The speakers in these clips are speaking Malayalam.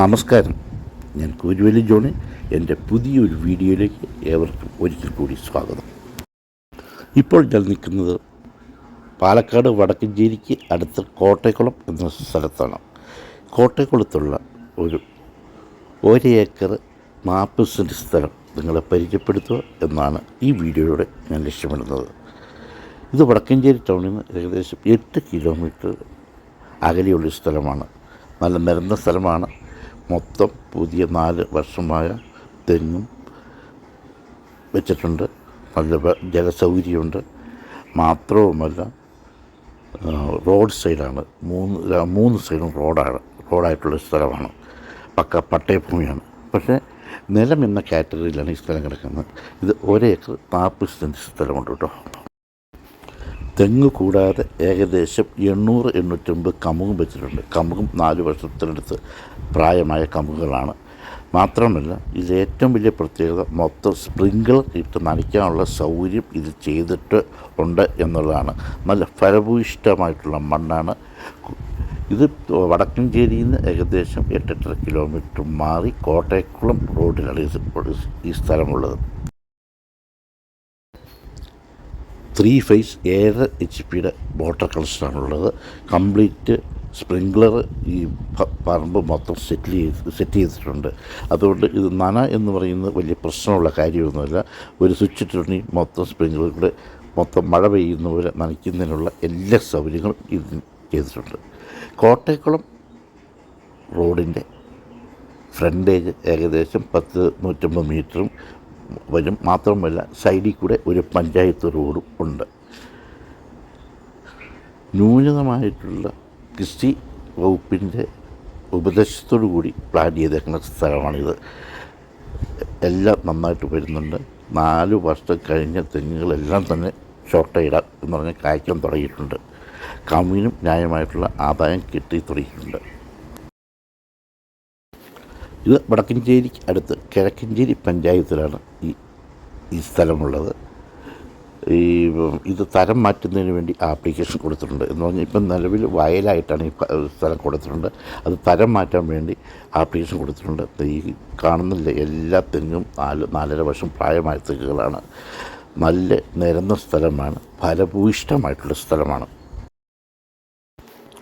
നമസ്കാരം. ഞാൻ കുരുവലി ജോണി. എന്റെ പുതിയൊരു വീഡിയോയിലേക്ക് ഏവർക്കും ഒരിക്കൽ കൂടി സ്വാഗതം. ഇപ്പോൾ ഞാൻ നിൽക്കുന്നത് പാലക്കാട് വടക്കഞ്ചേരിക്ക് അടുത്ത് കോട്ടയക്കുളം എന്ന സ്ഥലത്താണ്. കോട്ടയക്കുളത്തുള്ള ഒരു ഒരേക്കർ നാൽപ്പത് സെന്റ് സ്ഥലം നിങ്ങളെ പരിചയപ്പെടുത്തുക എന്നാണ് ഈ വീഡിയോയുടെ ഞാൻ ലക്ഷ്യമിടുന്നത്. ഇത് വടക്കഞ്ചേരി ടൗണിൽ നിന്ന് ഏകദേശം എട്ട് കിലോമീറ്റർ അകലെയുള്ള സ്ഥലമാണ്. നല്ല നിരന്ന സ്ഥലമാണ്. മൊത്തം പുതിയ നാല് വർഷമായ തെങ്ങും വെച്ചിട്ടുണ്ട്. നല്ല ജലസൗകര്യമുണ്ട്. മാത്രവുമല്ല റോഡ് സൈഡാണ്. മൂന്ന് മൂന്ന് സൈഡും റോഡാണ് റോഡായിട്ടുള്ള സ്ഥലമാണ്. പക്ക പട്ടയഭൂമിയാണ്. പക്ഷേ നിലം എന്ന കാറ്റഗറിയിലാണ് ഈ സ്ഥലം കിടക്കുന്നത്. ഇത് ഒരേക്കർ നാൽപ്പത് സെന്റ് സ്ഥലമുണ്ട് കേട്ടോ. തെങ്ങ് കൂടാതെ ഏകദേശം എണ്ണൂറ് എണ്ണൂറ്റമ്പത് കമുകും വെച്ചിട്ടുണ്ട്. കമുകും നാല് വർഷത്തിനടുത്ത് പ്രായമായ കമുകുകളാണ്. മാത്രമല്ല ഇത് ഏറ്റവും വലിയ പ്രത്യേകത മൊത്തം സ്പ്രിങ്കിൾ ഇട്ട് നനയ്ക്കാനുള്ള സൗകര്യം ഇത് ചെയ്തിട്ട് ഉണ്ട് എന്നുള്ളതാണ്. നല്ല ഫലഭൂയിഷ്ടമായിട്ടുള്ള മണ്ണാണ്. ഇത് വടക്കഞ്ചേരിയിൽ നിന്ന് ഏകദേശം എട്ടെട്ടര കിലോമീറ്റർ മാറി കോട്ടയക്കുളം റോഡിലാണ് ഈ സ്ഥലമുള്ളത്. ത്രീ ഫേസ് ഏഴ് എച്ച് പിയുടെ മോട്ടർ കണക്ഷനാണുള്ളത്. കംപ്ലീറ്റ് സ്പ്രിങ്ക്ലർ ഈ പറമ്പ് മൊത്തം സെറ്റിൽ ചെയ്ത് സെറ്റ് ചെയ്തിട്ടുണ്ട്. അതുകൊണ്ട് ഇത് നന എന്ന് പറയുന്നത് വലിയ പ്രശ്നമുള്ള കാര്യമൊന്നുമില്ല. ഒരു സ്വിച്ച് ഇട്ടുണ്ടെങ്കിൽ മൊത്തം സ്പ്രിങ്ക്ലർ മൊത്തം മഴ പെയ്യുന്ന പോലെ നനയ്ക്കുന്നതിനുള്ള എല്ലാ സൗകര്യങ്ങളും ഇത് ചെയ്തിട്ടുണ്ട്. കോട്ടയക്കുളം റോഡിന്റെ ഫ്രണ്ടേജ് ഏകദേശം പത്ത് നൂറ്റമ്പത് മീറ്ററും വരും. മാത്രമല്ല സൈഡിൽ കൂടെ ഒരു പഞ്ചായത്ത് റോഡും ഉണ്ട്. ന്യൂനതമായിട്ടുള്ള കൃഷി വകുപ്പിന്റെ ഉപദേശത്തോടു കൂടി പ്ലാൻ ചെയ്തേക്കുന്ന സ്ഥലമാണിത്. എല്ലാം നന്നായിട്ട് വരുന്നുണ്ട്. നാല് വർഷം കഴിഞ്ഞ തെങ്ങുകളെല്ലാം തന്നെ ഷോർട്ടൈഡ എന്ന് പറഞ്ഞ് കായ്ക്കാൻ തുടങ്ങിയിട്ടുണ്ട്. കമ്മിനും ന്യായമായിട്ടുള്ള ആദായം കിട്ടി തുടങ്ങിയിട്ടുണ്ട് ഇത് വടക്കഞ്ചേരിക്ക് അടുത്ത് കിഴക്കഞ്ചേരി പഞ്ചായത്തിലാണ് ഈ ഈ സ്ഥലമുള്ളത്. ഈ ഇത് തരം മാറ്റുന്നതിന് വേണ്ടി ആപ്ലിക്കേഷൻ കൊടുത്തിട്ടുണ്ട്. എന്ന് പറഞ്ഞാൽ ഇപ്പം നിലവിൽ വയലായിട്ടാണ് ഈ സ്ഥലം കൊടുത്തിട്ടുണ്ട്. അത് തരം മാറ്റാൻ വേണ്ടി ആപ്ലിക്കേഷൻ കൊടുത്തിട്ടുണ്ട്. ഈ കാണുന്നില്ല എല്ലാ തെങ്ങും നാല് നാലര വർഷം പ്രായമായ തെങ്ങുകളാണ്. നല്ല നിരന്ന സ്ഥലമാണ്. ഫലഭൂയിഷ്ടമായിട്ടുള്ള സ്ഥലമാണ്.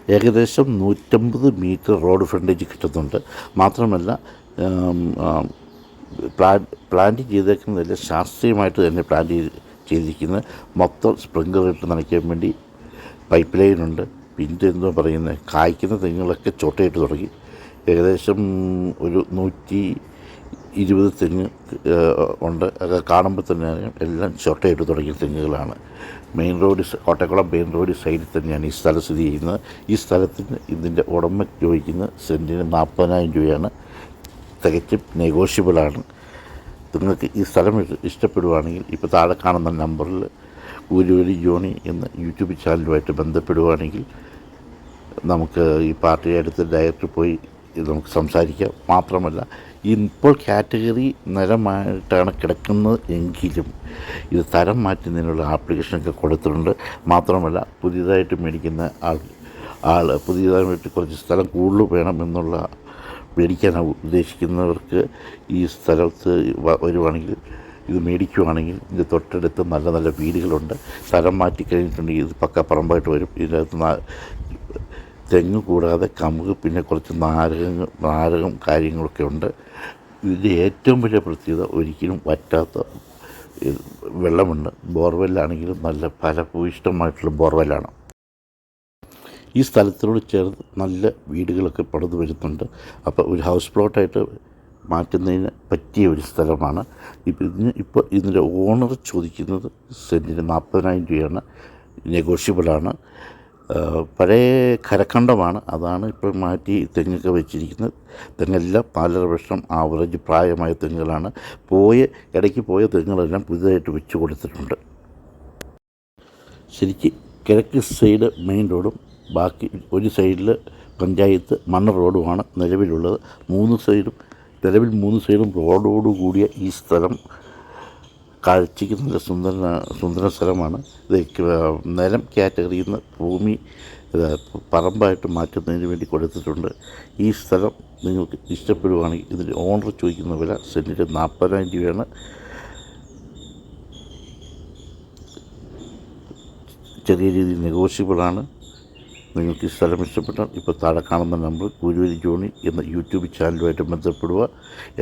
ഏകദേശം നൂറ്റമ്പത് മീറ്റർ റോഡ് ഫ്രണ്ടേജ് കിട്ടുന്നുണ്ട്. മാത്രമല്ല പ്ലാൻ പ്ലാന്റ് ചെയ്തേക്കുന്നതിൽ ശാസ്ത്രീയമായിട്ട് തന്നെ പ്ലാൻ ചെയ്ത് ചെയ്തിരിക്കുന്നത് മൊത്തം സ്പ്രിങ്കർ ഇട്ട് നനയ്ക്കാൻ വേണ്ടി പൈപ്പ് ലൈനുണ്ട് പിന്നെ എന്തോ പറയുന്നത് കായ്ക്കുന്ന തെങ്ങുകളൊക്കെ ചൊട്ടയിട്ട് തുടങ്ങി. ഏകദേശം ഒരു നൂറ്റി ഇരുപത് തെങ്ങ് ഉണ്ട്. അത് കാണുമ്പോൾ തന്നെ എല്ലാം ചൊട്ടയിട്ട് തുടങ്ങിയ തെങ്ങുകളാണ്. Main road Kottakkulam main road സൈഡിൽ തന്നെയാണ് ഈ സ്ഥലം സ്ഥിതി ചെയ്യുന്നത്. ഈ സ്ഥലത്തിന് ഇതിന്റെ ഉടമ ചോദിക്കുന്ന സെന്റിന് നാൽപ്പതിനായിരം രൂപയാണ്. തികച്ചും നെഗോഷ്യബിളാണ് നിങ്ങൾക്ക് ഈ സ്ഥലം ഇഷ്ടപ്പെടുവാണെങ്കിൽ ഇപ്പോൾ താഴെ കാണുന്ന നമ്പറിൽ ഊരുവലി ജോണി എന്ന യൂട്യൂബ് ചാനലുമായിട്ട് ബന്ധപ്പെടുവാണെങ്കിൽ നമുക്ക് ഈ പാർട്ടിയുടെ അടുത്ത് ഡയറക്റ്റ് പോയി നമുക്ക് സംസാരിക്കാം. മാത്രമല്ല ഇപ്പോൾ കാറ്റഗറി നിരമായിട്ടാണ് കിടക്കുന്നത് എങ്കിലും ഇത് തരം മാറ്റുന്നതിനുള്ള ആപ്ലിക്കേഷനൊക്കെ കൊടുത്തിട്ടുണ്ട്. മാത്രമല്ല പുതിയതായിട്ട് മേടിക്കുന്ന ആൾ ആൾ പുതിയതായിട്ട് കുറച്ച് സ്ഥലം കൂടുതൽ വേണം എന്നുള്ള മേടിക്കാൻ ഉദ്ദേശിക്കുന്നവർക്ക് ഈ സ്ഥലത്ത് വരുവാണെങ്കിൽ ഇത് മേടിക്കുവാണെങ്കിൽ ഇതിന്റെ തൊട്ടടുത്ത് നല്ല നല്ല വീടുകളുണ്ട്. സ്ഥലം മാറ്റി കഴിഞ്ഞിട്ടുണ്ടെങ്കിൽ ഇത് പക്ക പറമ്പായിട്ട് വരും. ഇതിനകത്ത് തെങ്ങ് കൂടാതെ കമുക് പിന്നെ കുറച്ച് നാരകങ്ങൾ നാരകം കാര്യങ്ങളൊക്കെ ഉണ്ട്. ഇതിന്റെ ഏറ്റവും വലിയ പ്രത്യേകത ഒരിക്കലും വറ്റാത്ത വെള്ളമുണ്ട്. ബോർവെല്ലാണെങ്കിലും നല്ല ഫലഭൂയിഷ്ടമായിട്ടുള്ള ബോർവെല്ലാണ്. ഈ സ്ഥലത്തിനോട് ചേർന്ന് നല്ല വീടുകളൊക്കെ പണിത് വരുന്നുണ്ട്. അപ്പോൾ ഒരു ഹൗസ് പ്ലോട്ടായിട്ട് മാറ്റുന്നതിന് പറ്റിയ ഒരു സ്ഥലമാണ്. ഇപ്പോൾ ഇതിന് ഇപ്പോൾ ഇതിന്റെ ഓണർ ചോദിക്കുന്നത് സെന്റിന് നാൽപ്പതിനായിരം രൂപയാണ്. നെഗോഷ്യബിളാണ്. പഴയ കരക്കണ്ടമാണ്. അതാണ് ഇപ്പോൾ മാറ്റി തെങ്ങൊക്കെ വെച്ചിരിക്കുന്നത്. തെങ്ങെല്ലാം നാലര വർഷം ആവറേജ് പ്രായമായ തെങ്ങുകളാണ്. പോയ ഇടയ്ക്ക് പോയ തെങ്ങുകളെല്ലാം പുതിയതായിട്ട് വെച്ച് കൊടുത്തിട്ടുണ്ട്. ശരിക്ക് കിഴക്ക് സൈഡ് മെയിൻ റോഡും ബാക്കി ഒരു സൈഡിൽ പഞ്ചായത്ത് മണ്ണ് റോഡുമാണ് നിലവിലുള്ളത്. മൂന്ന് സൈഡും നിലവിൽ മൂന്ന് സൈഡും റോഡോട് കൂടിയ ഈ സ്ഥലം കാഴ്ചയ്ക്ക് നല്ല സുന്ദര സുന്ദര സ്ഥലമാണ്. ഇത് നിലം കാറ്റഗറിയിൽ നിന്ന് ഭൂമി പറമ്പായിട്ട് മാറ്റുന്നതിന് വേണ്ടി കൊടുത്തിട്ടുണ്ട്. ഈ സ്ഥലം നിങ്ങൾക്ക് ഇഷ്ടപ്പെടുവാണെങ്കിൽ ഇതിന്റെ ഓണർ ചോദിക്കുന്ന വില സെന്റിന് നാൽപ്പതിനായിരം രൂപയാണ്. ചെറിയ രീതിയിൽ നെഗോഷ്യബിളാണ്. നിങ്ങൾക്ക് ഈ സ്ഥലം ഇഷ്ടപ്പെട്ടാൽ ഇപ്പോൾ താഴെ കാണുന്ന നമ്പർ കുരുവരി ജോണി എന്ന യൂട്യൂബ് ചാനലുമായിട്ട് ബന്ധപ്പെടുക.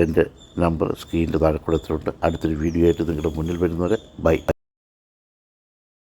എന്റെ നമ്പർ സ്ക്രീനിന്റെ താഴെ കൊടുത്തിട്ടുണ്ട് അടുത്തൊരു വീഡിയോ ആയിട്ട് നിങ്ങളുടെ മുന്നിൽ വരുന്നവരെ ബൈ.